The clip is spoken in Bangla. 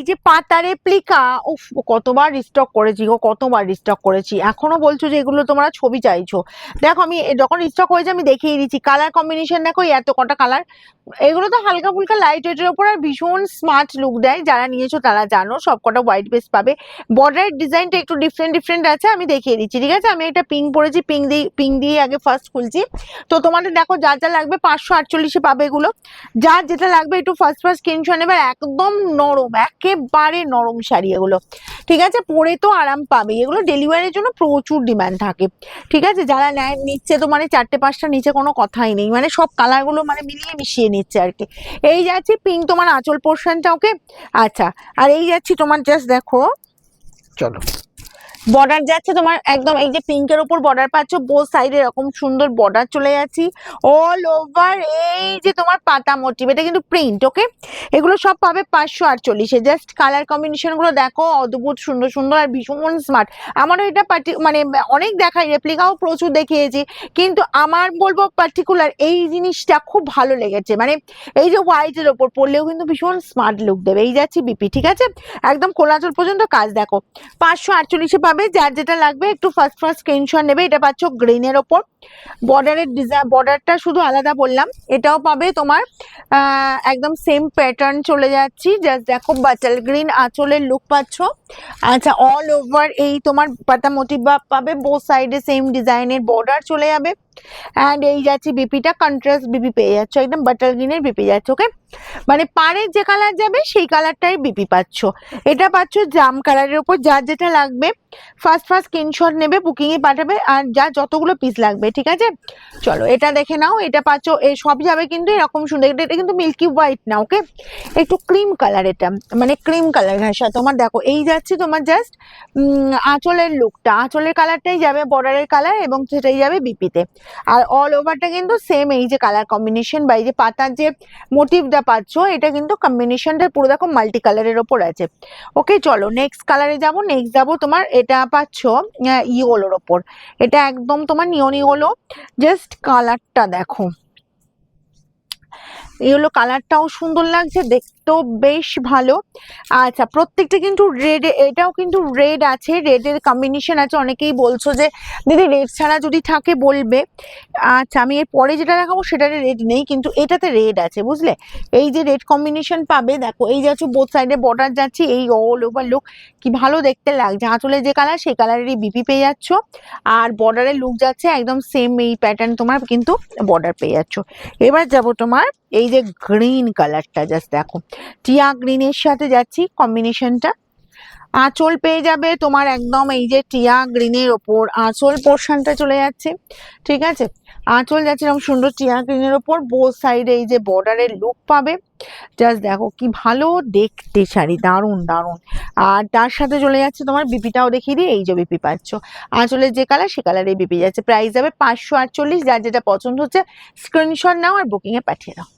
এই যে পাতা রেপ্লিকা উফ, কতবার রিস্টক করেছি গো, কতবার রিস্টক করেছি। এখনও বলছো যে এগুলো তোমরা ছবি চাইছো। দেখো, আমি যখন রিস্টক হয়েছে, আমি দেখিয়ে দিচ্ছি। কালার কম্বিনেশন দেখো এত কটা কালার এগুলো তো হালকা ফুলকা লাইট ওয়েটের ওপর আর ভীষণ স্মার্ট লুক দেয়। যারা নিয়েছো তারা জানো, সব কটা হোয়াইট বেস পাবে। বর্ডারের ডিজাইনটা একটু ডিফারেন্ট ডিফারেন্ট আছে, আমি দেখিয়ে দিচ্ছি, ঠিক আছে? আমি এটা পিঙ্ক পরেছি পিঙ্ক দিয়ে পিঙ্ক দিয়ে আগে ফার্স্ট খুলছি। তো তোমাদের দেখো, যা যা লাগবে, পাঁচশো আটচল্লিশে পাবে এগুলো। যার যেটা লাগবে, একটু ফার্স্ট ফার্স্ট স্ক্রিনশট নেবে একদম নরম একেবারে নরম শাড়ি এগুলো। ঠিক আছে? পরে তো আরাম পাবে। এগুলো ডেলিভারির জন্য প্রচুর ডিম্যান্ড থাকে। ঠিক আছে? যারা নেয়, নিচ্ছে তো মানে চারটে পাঁচটা নিচে কোনো কথাই নেই। মানে সব কালারগুলো মানে মিলিয়ে মিশিয়ে নিচ্ছে আর কি। এই যাচ্ছি পিঙ্ক তোমার আঁচল পোর্শনটা ওকে আচ্ছা। আর এই যাচ্ছি তোমার জাস্ট দেখো। চলো। বর্ডার যাচ্ছে তোমার একদম এই যে পিঙ্কের উপর বর্ডার পাচ্ছ বোথ সাইডে এরকম সুন্দর বর্ডার চলে যাচ্ছি। অল ওভার এই যে তোমার পাতা মোটিভ এটা কিন্তু প্রিন্ট ওকে এগুলো সব পাবে পাঁচশো আটচল্লিশে। জাস্ট কালার কম্বিনেশনগুলো দেখো, অদ্ভুত সুন্দর সুন্দর আর ভীষণ স্মার্ট আমারও এটা parti- মানে অনেক দেখাই রেপ্লিকাও প্রচুর দেখিয়েছি। কিন্তু আমার বলব পার্টিকুলার এই জিনিসটা খুব ভালো লেগেছে। মানে এই যে হোয়াইটের ওপর পড়লেও কিন্তু ভীষণ স্মার্ট লুক দেবে। এই যাচ্ছি বিপি ঠিক আছে? একদম কোলাচল পর্যন্ত কাজ দেখো। পাঁচশো আটচল্লিশে যার যেটা লাগবে একটু ফার্স্ট ফার্স্ট স্ক্রিনশট নেবে এটা পাচ্ছ গ্রিনের ওপর। বর্ডারের ডিজাইন বর্ডারটা শুধু আলাদা বললাম। এটাও পাবে তোমার একদম সেম প্যাটার্ন চলে যাচ্ছি। জাস্ট দেখো বাটাল গ্রিন আঁচলের লুক পাচ্ছ। আচ্ছা অল ওভার এই তোমার পাতা মোটিভ পাবে বো সাইডে সেম ডিজাইনের বর্ডার চলে যাবে। অ্যান্ড এই যাচ্ছে বিপিটা কন্ট্রাস্ট বিপি পেয়ে যাচ্ছ, একদম বাটার গ্রিনের বিপি যাচ্ছে ওকে মানে পাড়ের যে কালার যাবে, সেই কালারটাই বিপি পাচ্ছ। এটা পাচ্ছ জাম কালারের উপর, যার যেটা লাগবে ফার্স্ট ফার্স্ট স্ক্রিনশট নেবে বুকিংয়ে পাঠাবে, আর যা যতগুলো পিস লাগবে ঠিক আছে? চলো, এটা দেখে নাও, এটা পাচ্ছ এই সব যাবে কিন্তু এরকম সুন্দর, এটা এটা কিন্তু মিল্কি হোয়াইট না ওকে একটু ক্রিম কালার এটা মানে ক্রিম কালার ঘাসা তোমার দেখো, এই যাচ্ছে তোমার জাস্ট আঁচলের লুকটা আঁচলের কালারটাই যাবে বর্ডারের কালার এবং সেটাই যাবে বিপিতে আর অল ওভারটা কিন্তু সেম এই যে কালার কম্বিনেশন বা এই যে পাতার যে মোটিভটা পাচ্ছ, এটা কিন্তু কম্বিনেশনটা পুরো দেখো মাল্টি কালারের ওপর আছে। ওকে চলো নেক্সট কালারে যাব নেক্সট যাব তোমার, এটা পাচ্ছ ইয়োলোর ওপর। এটা একদম তোমার নিয়ন ইয়োলো জাস্ট কালারটা দেখো। ইয়েলো কালারটাও সুন্দর লাগছে, দেখতেও বেশ ভালো। আচ্ছা প্রত্যেকটা কিন্তু রেড এটাও কিন্তু রেড আছে রেডের কম্বিনেশন আছে। অনেকেই বলছো যে, দিদি রেড ছাড়া যদি থাকে বলবে। আচ্ছা আমি এর পরে যেটা দেখাবো সেটাতে রেড নেই, কিন্তু এটাতে রেড আছে, বুঝলে? এই যে রেড কম্বিনেশন পাবে, দেখো, এই যাচ্ছে বোথ সাইডে বর্ডার যাচ্ছে, এই অল ওভার লুক কি ভালো দেখতে লাগছে। আঁচলে যে কালার সেই কালারেরই বিপি পেয়ে যাচ্ছ। আর বর্ডারের লুক যাচ্ছে একদম সেম এই প্যাটার্ন তোমার কিন্তু বর্ডার পেয়ে যাচ্ছ। এবার যাব তোমার, এই যে গ্রিন কালারটা জাস্ট দেখো। টিয়া গ্রিনের সাথে যাচ্ছি কম্বিনেশনটা আঁচল পেয়ে যাবে তোমার একদম এই যে টিয়া গ্রিনের ওপর। আঁচল পোর্শনটা চলে যাচ্ছে, ঠিক আছে? আঁচল যাচ্ছে এরকম সুন্দর টিয়া গ্রিনের ওপর। বোথ সাইডে এই যে বর্ডারের লুক পাবে। জাস্ট দেখো কি ভালো দেখতে শাড়ি, দারুণ দারুণ। আর তার সাথে চলে যাচ্ছে তোমার বিপিটাও দেখিয়ে দিই, এই যে বিপি পাচ্ছ। আঁচলের যে কালার সে কালারে বিপি যাচ্ছে। প্রাইস যাবে পাঁচশো আটচল্লিশ, যার যেটা পছন্দ হচ্ছে স্ক্রিনশট নাও আর বুকিংয়ে পাঠিয়ে দাও।